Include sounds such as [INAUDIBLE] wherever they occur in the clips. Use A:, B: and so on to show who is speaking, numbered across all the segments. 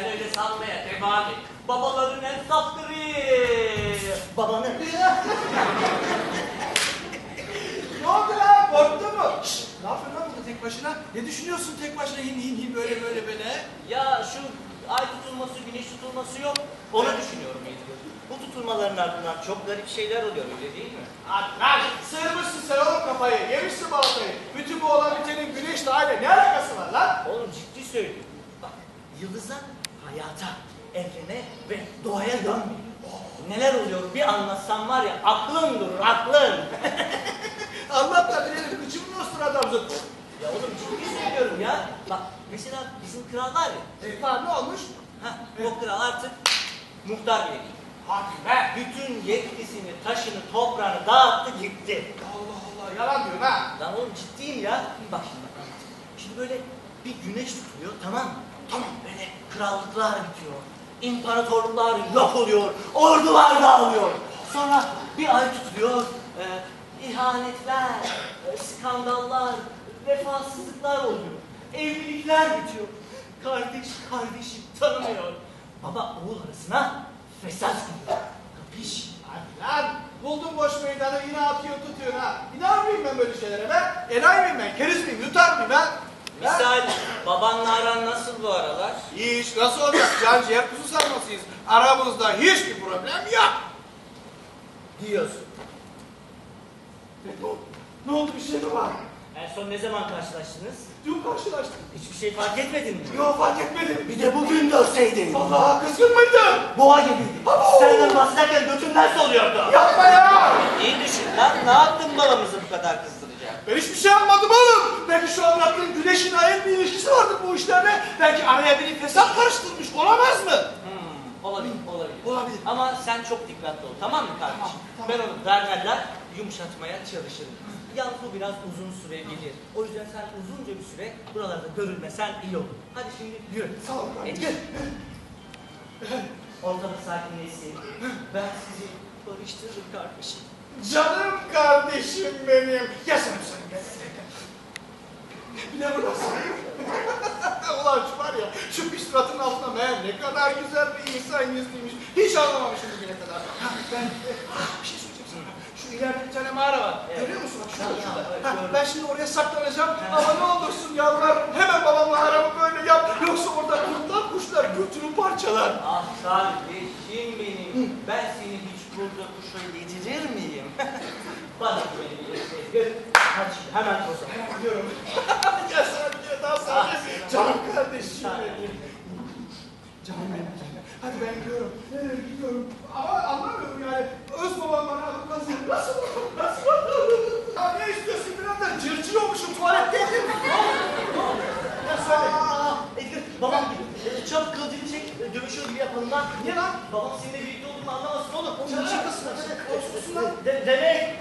A: sen öyle sanmaya devam et. Babaların en saftırı. Babanın. [LAUGHS]
B: Ne oldu lan? Korktun mu? Şşt, ne yapıyorsun lan burada tek başına? Ne düşünüyorsun tek başına hin hin hin böyle böyle böyle?
A: Ya şu ay tutulması, güneş tutulması yok. Onu düşünüyorum Edgar. Bu tutulmaların ardından çok garip şeyler oluyor öyle değil mi?
B: Lan sığırmışsın sen oğlum kafayı. Yemişsin balatayı. Bütün bu olan bitenin güneşle ayla ne alakası var lan?
A: Oğlum ciddi söylüyorum. Bak yıldızlar hayata, evrene ve doğaya yön veriyor. Neler oluyor bir anlatsam var ya aklın durur aklın. [LAUGHS]
B: Anlat da bilelim. Kıçımı nostur adamsın.
A: ya oğlum ciddi söylüyorum ya. Bak mesela bizim kral var ya.
B: E, var ne olmuş?
A: Heh, o kral artık muhtar bile değil.
B: Hadi be.
A: Bütün yetkisini, taşını, toprağını dağıttı gitti.
B: Allah Allah yalan diyorsun ha.
A: Lan oğlum ciddiyim ya. Bak şimdi bak. Şimdi böyle bir güneş tutuluyor tamam mı? Tamam böyle krallıklar bitiyor. İmparatorluklar yok oluyor. Ordular dağılıyor. Sonra bir ay tutuluyor. E, ihanetler, e, skandallar, vefasızlıklar oluyor. Evlilikler bitiyor. Kardeş kardeşi tanımıyor. Baba oğul arasına fesat kuruyor. Kapış.
B: Hadi lan. Buldum boş meydanı yine atıyor tutuyor ha. İnar mıyım ben böyle şeylere ben? Enayi miyim ben? Keriz miyim? Yutar mıyım ben?
A: Misal babanla aran nasıl bu aralar?
B: İyi iş nasıl olacak? Can ciğer kuzu sarmasıyız. Aramızda hiçbir problem yok.
A: Diyorsun.
B: Ne oldu bir şey mi var?
A: En son ne zaman karşılaştınız?
B: Dün karşılaştık.
A: Hiçbir şey fark etmedin mi?
B: Yok fark etmedim.
A: Bir de bugün görseydin.
B: Vallahi kızgın mıydın?
A: Boğa gibiydi. Senden bahsederken götümden soluyordu.
B: Yapma ya.
A: İyi düşün lan. Ne yaptın babamızı bu kadar kızdıracak?
B: Ben hiçbir şey yapmadım oğlum. Belki şu anlattığın güneşin ayın bir ilişkisi vardır bu işlerle. Belki araya biri fesat karıştırmış. Olamaz mı?
A: Hmm, olabilir, olabilir.
B: Olabilir.
A: Ama sen çok dikkatli ol, tamam mı kardeşim?
B: Tamam, tamam.
A: Ben onu derlerler, yumuşatmaya çalışırım. Yalnız bu biraz uzun sürebilir. O yüzden sen uzunca bir süre buralarda görülmesen iyi olur. Hadi şimdi yürü.
B: Sağ ol kardeşim.
A: Edgar. Ortalık sakinleşsin. Ben sizi barıştırırım kardeşim.
B: Canım kardeşim benim. Gel sen sen gel. Bir de burası. [LAUGHS] Ulan şu var ya şu pis suratın altında meğer ne kadar güzel bir insan yüzlüymüş. Hiç anlamamışım bugüne kadar. Ha, ben bir şey söyleyeceğim sana. Şu ileride bir tane mağara var.
A: Evet.
B: Görüyor musun? Bak şurada şurada. Ha, ben şimdi oraya saklanacağım. Ama ne olursun yalvarırım. Hemen babamla aramı böyle yap. Yoksa orada kurtlar kuşlar götünü parçalar.
A: Ah kardeşim benim. Ben seni burada kuşa yedirir miyim? [LAUGHS] Bana güvenilirsin Edgar. Hadi şimdi hemen toza.
B: Hemen gidiyorum. [LAUGHS] Sana bir kere daha
A: Ah,
B: sarılayım.
A: sen-
B: Canım kardeşim
A: Sen-.
B: Canım benim. Hadi ben gidiyorum. Nereye gidiyorum? Ama anlamıyorum yani. Öz babam bana nasıl? Nasıl? Nasıl? Ya ne istiyorsun? Biraz da cırcır olmuşum tuvaletteydim. Ya söyle.
A: Edgar babam gibi. Çabuk kılıcını çek. Dövüşüyor gibi yapalım lan.
B: Niye lan?
A: Babam seninle De- demek,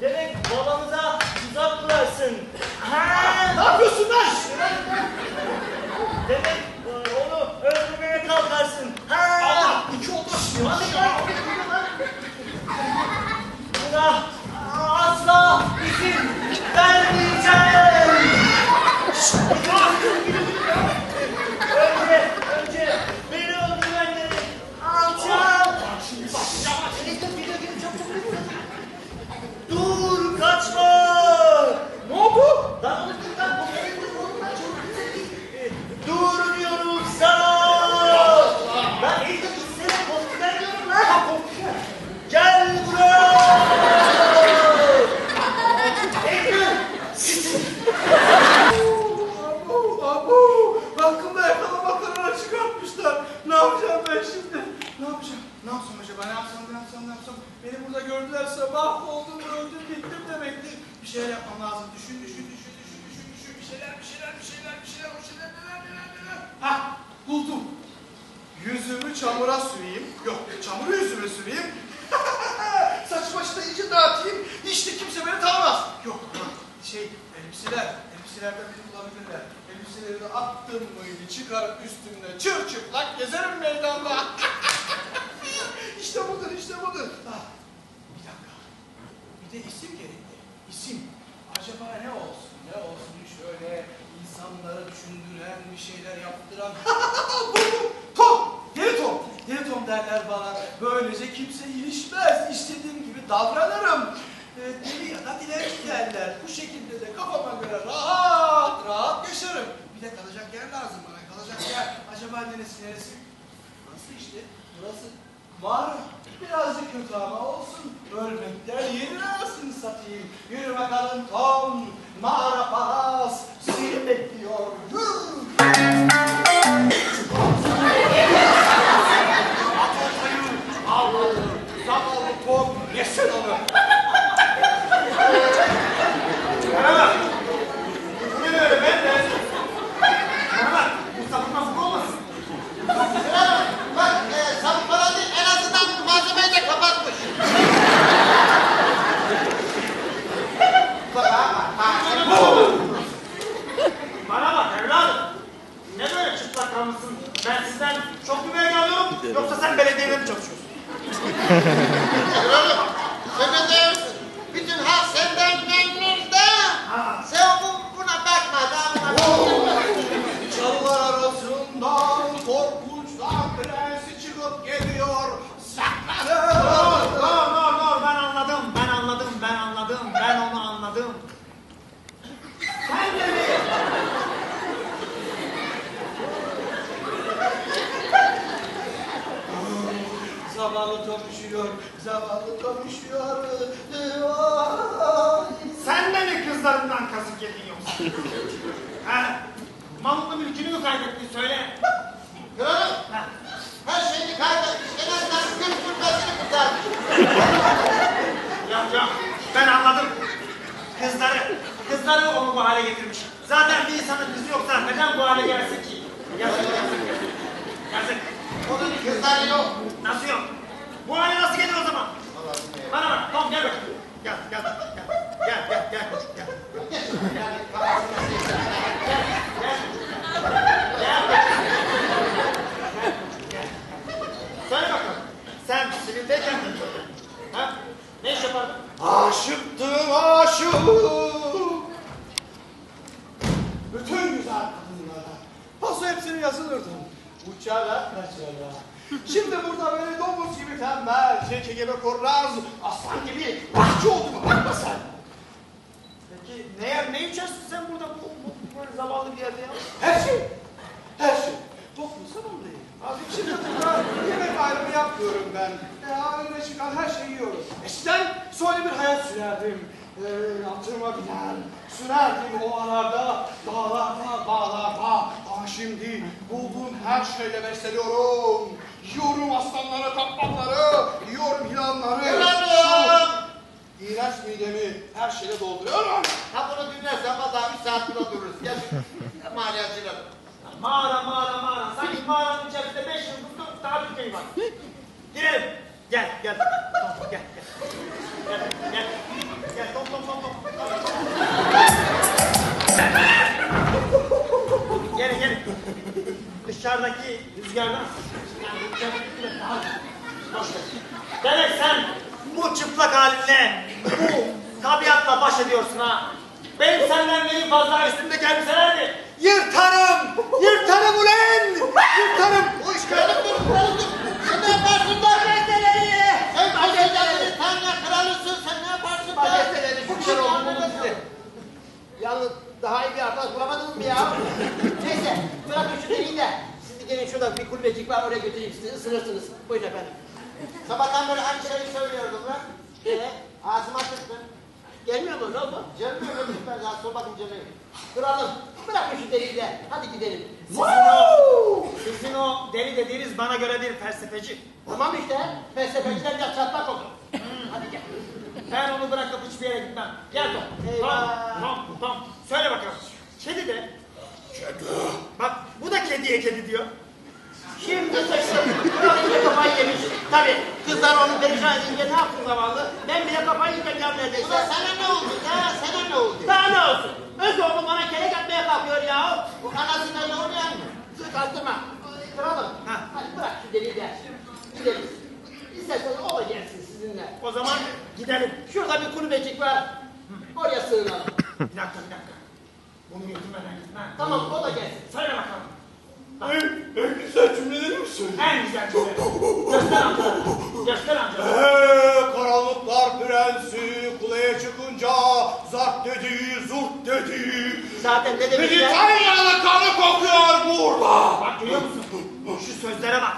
A: demek babamıza tuzak kurarsın.
B: Ne yapıyorsun?
A: Demek e, onu öldürmeye kalkarsın.
B: Allah iki oldu.
A: Hadi asla izin vermeyeceğim.
B: Bir şeyler yapmam lazım. Düşün, düşün, düşün, düşün, düşün, düşün. Bir şeyler, bir şeyler, bir şeyler, bir şeyler, bir şeyler, neler, neler, neler. Hah, buldum. Yüzümü çamura süreyim. Yok, çamuru yüzüme süreyim. [LAUGHS] Saç başı iyice dağıtayım. İşte kimse beni tanımaz. Yok, şey, elbiseler. Elbiselerden beni bulabilirler. Elbiseleri de attım mıydı çıkarıp üstümde çırçıplak gezerim meydanda. [LAUGHS] işte budur, işte budur. Ah, bir dakika. Bir de isim. İsim. Acaba ne olsun? Ne olsun şöyle insanlara düşündüren bir şeyler yaptıran. [LAUGHS] buldum. derler bana. Böylece kimse ilişmez. İstediğim gibi davranırım. Ee, deli ya da dilenci derler. Bu şekilde de kafama göre rahat rahat yaşarım. Bir de kalacak yer lazım bana. Kalacak yer. Acaba neresi neresi? Burası işte. Burası var. Birazcık kötü ama olsun. Ölmekten yeni arasını satayım. Yürü bakalım Tom. Mağara paras. Seni bekliyor. Yürü. At ortayı. Al onu. Zavallı Tom. Yesin onu. Bana bak. Bu ne böyle ben de? Bana bak. Bu sapıkma bu olmasın.
C: Bak e, sapıklara değil en azından malzemeyi de kapatmış. Bak ha, ha,
D: Bana bak evladım. Ne böyle çıplak kalmışsın? Ben sizden çok mu vergi alıyorum yoksa sen belediyede mi çalışıyorsun?
C: Oğlum, sen de değilsin. Bütün halk senden memnun da. Sen bu, buna bakma da buna
B: Çalılar arasından korkunçlar prensi çıkıp geliyor. Saklanın.
D: No, no, no, ben anladım, ben anladım, ben anladım, ben onu anladım. Sen de mi?
B: Zavallı Tom üşüyor. Zavallı Tom üşüyor. Ay.
D: Sen de mi kızlarından kazık yedin yoksa? ha? Malını mülkünü mü kaybettin söyle.
C: Kralım, her şeyini kaybetmiş. En azından gül türbesini kurtarmış.
D: Yok yok, ben anladım. Kızları, kızları onu bu hale getirmiş. Zaten bir insanın kızı yoksa neden bu hale gelsin ki? Yazık, yazık. Yazık.
C: Onun kızları yok.
D: Nasıl yok? Bu hale nasıl gelir o zaman? Bana bak, Tom gel bakayım. Gel, gel, gel. Gel, gel, gel koçum, gel.
C: Yani kafasına sıçrar.
D: Gel, gel. Gel bakayım. Gel koçum, gel. Söyle bakalım, sen sivildeyken ne yapıyordun? Ha? Ne iş yapardın?
B: Aşıktım aşık. Bütün güzel kadınlara. Paso hepsini yazılırdım. Kaçarak. Şimdi burada böyle domuz gibi tembel, zeki gibi kurnaz, aslan gibi bahçe olduğumu bakma sen.
D: Peki ne, ne içersin sen burada bu, bu böyle zavallı bir yerde ya?
B: Her şey, her şey. Toplumsal değil. Abi şimdi burada yemek ayrımı yapmıyorum ben. E, önüme çıkan her şeyi yiyorum. Eskiden şöyle bir hayat sürerdim. E, atırıma biner, sürerdim ovalarda, dağlarda, bağlarda. Şimdi bulduğum her şeyle besleniyorum. Yiyorum aslanları, kaplanları, yiyorum yılanları.
C: Kralım!
B: İğrenç midemi her şeyle dolduruyorum.
C: Ha bunu dinlersen valla bir saat burada dururuz. Gel maliyacılar.
D: Mağara, mağara, mağara. Sanki mağaranın içerisinde beş yıldızlı tatil köyü var. Girelim. Gel, gel. Tom, gel, gel. Gel, gel. Gel, tom, tom, tom, tom. Gelin, Dışarıdaki rüzgardan yani daha. Demek sen bu çıplak halinle, bu tabiatla baş ediyorsun ha. Benim senden neyin fazla üstümde gelmeselerdi. Yırtarım! Yırtarım ulan! Yırtarım!
C: Bu iş kralım dur, kralım dur. Sen ne yaparsın da? Sen Magellan'ın Tanya kralısın. Sen ne yaparsın da?
E: Gazeteleri
C: Bu
E: oldu
C: anladın
E: size. Yalnız daha iyi bir arkadaş bulamadınız mı ya? Neyse bırakın şu deliği de. Siz gelin şurada bir kulübecik var oraya götüreyim sizi ısınırsınız. Buyurun efendim.
C: Sabahtan beri aynı şeyi söylüyordum lan. Ee, ağzıma tıktın.
E: Gelmiyor mu ne oldu?
C: Canım öyle ben daha sor bakayım canım.
E: Kralım bırakın şu deliği de. Hadi gidelim.
D: Sizin o, sizin o deli dediğiniz bana göre bir felsefeci.
E: Tamam işte. Felsefeciler biraz çatlak oldu. Hadi gel.
D: Ben onu bırakıp hiçbir yere gitmem. Gel Tom.
E: Eyvah.
D: Tom, Tom, Tom. Söyle bakalım. Kedi de. Kedi. Bak bu da kediye kedi diyor.
E: Şimdi sıçtım. İyice kafayı yemiş. Tabii kızlar onu perişan edince ne yaptı zavallı? Ben bile kafayı
C: da
E: neredeyse.
C: sana ne oldu ya? Sana ne oldu?
E: Daha ne olsun? Öz oğlum bana kelek atmaya kalkıyor ya.
C: Bu anasıyla ne olmayan mı?
E: Sık kastırma. Kralım.
D: Ha.
E: Hadi bırak şu deliği de. Gidelim. İsterseniz o da gelsin sizinle.
D: O zaman gidelim.
E: Şurada bir kulübecik var. Oraya sığınalım.
D: Bir dakika, bir dakika. Bunu götürmeden
E: Tamam o da gelsin.
D: Söyle bakalım.
B: En, en güzel cümleleri mi söylüyorsun?
D: En güzel cümle. Göster. Amcaları. Göster.
B: Eee karanlıklar prensi kuleye çıkınca zart dedi, zurt dedi.
E: Zaten ne demişler?
B: Britanya'nın kanı kokuyor burada.
D: Bak görüyor musun? Şu sözlere bak.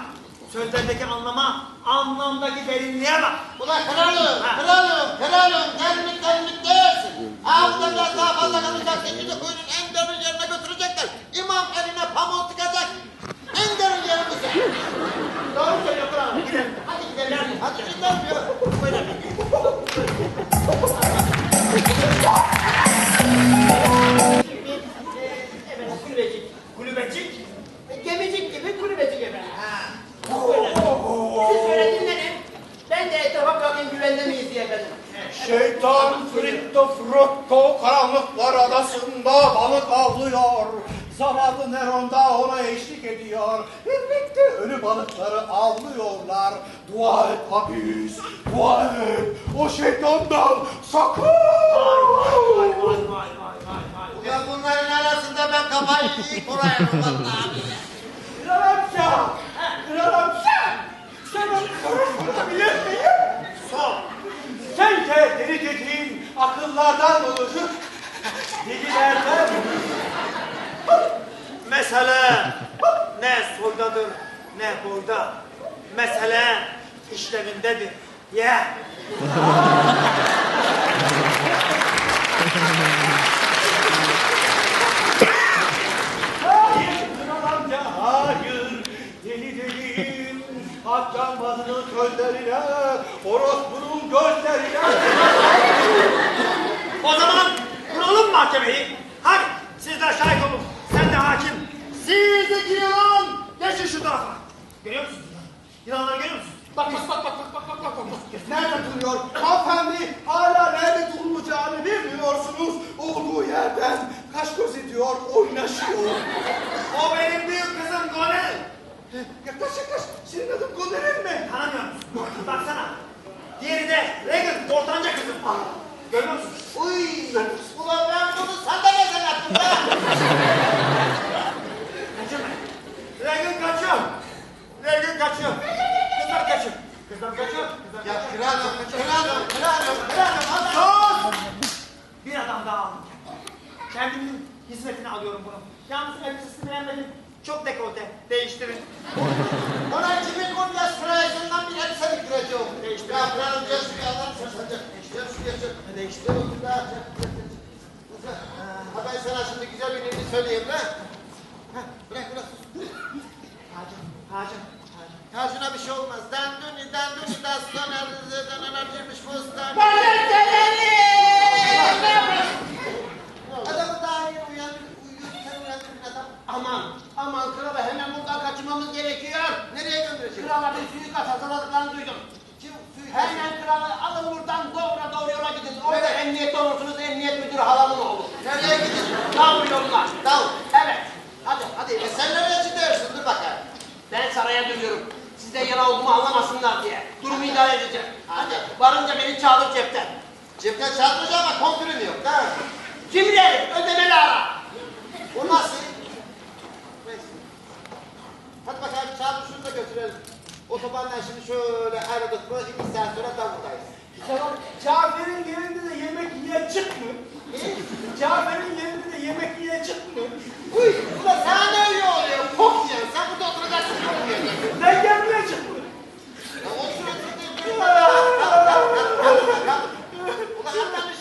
D: Sözlerdeki anlama, anlamdaki derinliğe bak.
C: Ulan kralım, kralım, kralım, gelmek gelmek değilsin. Ağzına biraz daha fazla kalacaksın. Şimdi kuyunun en derin yerine götürecekler. Eline pamuğu tıkacak. En derin yerimize.
E: Doğru söylüyor kralım.
D: Gidelim.
E: Hadi gidelim.
C: Hadi gidelim.
E: Buyurun. Bir,
B: Dua et. O şeytandan sakın.
D: Vay vay vay vay vay vay vay.
C: Ya bunların arasında ben kafayı iyi kurarım vallahi.
B: Kral amca, Kral amca. Sen onu karıştırabilir miyim?
D: Sor.
B: Sence deli dediğin akıllardan oluşur. Delilerden
D: Mesele ne soydadır ne boyda. Mesele işlevindedir.
B: Ya. Yeah. Hakkam bazının gözlerine, orospunun gözlerine.
D: o zaman kuralım mahkemeyi. Hadi siz de şahit olun. Sen de hakim. Siz de yılan. Geçin şu tarafa. Görüyor musunuz? Yılanları görüyor musunuz?
B: Bak bak bak bak bak bak bak bak bak. Nerede duruyor? Hanımefendi hala nerede durulacağını bilmiyorsunuz. Olduğu yerden kaş göz ediyor, oynaşıyor.
D: O benim büyük kızım Gonel.
B: Yaklaş yaklaş. Senin adın Goner'in mi?
D: Tanımıyor musun? Baksana. Diğeri de Regan ortanca kızım. Görüyor musun?
C: Uy, ulan ben bunu sandalyeden attım Haber sana şimdi güzel bir nini söyleyeyim de. Bırak bırak.
D: Hacım, hacım.
C: Hacına bir şey olmaz. Dendün, dendün, dastan, denen girmiş fıstan. Bana denen! Adamı daha iyi uyanır, uyuyorken uyandırın adam.
E: Aman, aman kral hemen buradan kaçmamız gerekiyor.
C: Nereye göndereceğiz?
E: Krala bir suikast hazırladıklarını duydum.
C: Kim
E: suikast? Emniyette olursunuz, emniyet müdürü halamın oğlu.
C: Nereye gidiyorsun?
E: Davul yoluna.
C: Davul.
E: Evet. Hadi, hadi.
C: E sen nereye gidiyorsun? Dur bakayım.
E: Ben saraya dönüyorum. Siz de yana olduğumu anlamasınlar diye. Durumu idare edeceğim. Hadi. Varınca beni çağır cepten.
C: Cepten çaldıracağım ama kontrolüm yok. Değil mi?
E: Kimleri? Ödemeli ara.
C: O nasıl? Neyse. Hadi bakalım çağır şunu da götürelim. Otobandan şimdi şöyle ayrıldık mı iki saat sonra da buradayız.
B: Tamam. Cafer'in yerinde de yemek yiyecek mi?
C: E?
B: Cafer'in yerinde de yemek yiyecek mi?
C: Uy, bu da sana ne öyle oluyor? Kokmayacaksın. Sen burada oturacaksın. Kokmayacaksın.
B: Ben gelmeyecek mi?
C: Ya otur otur. Ulan anlamış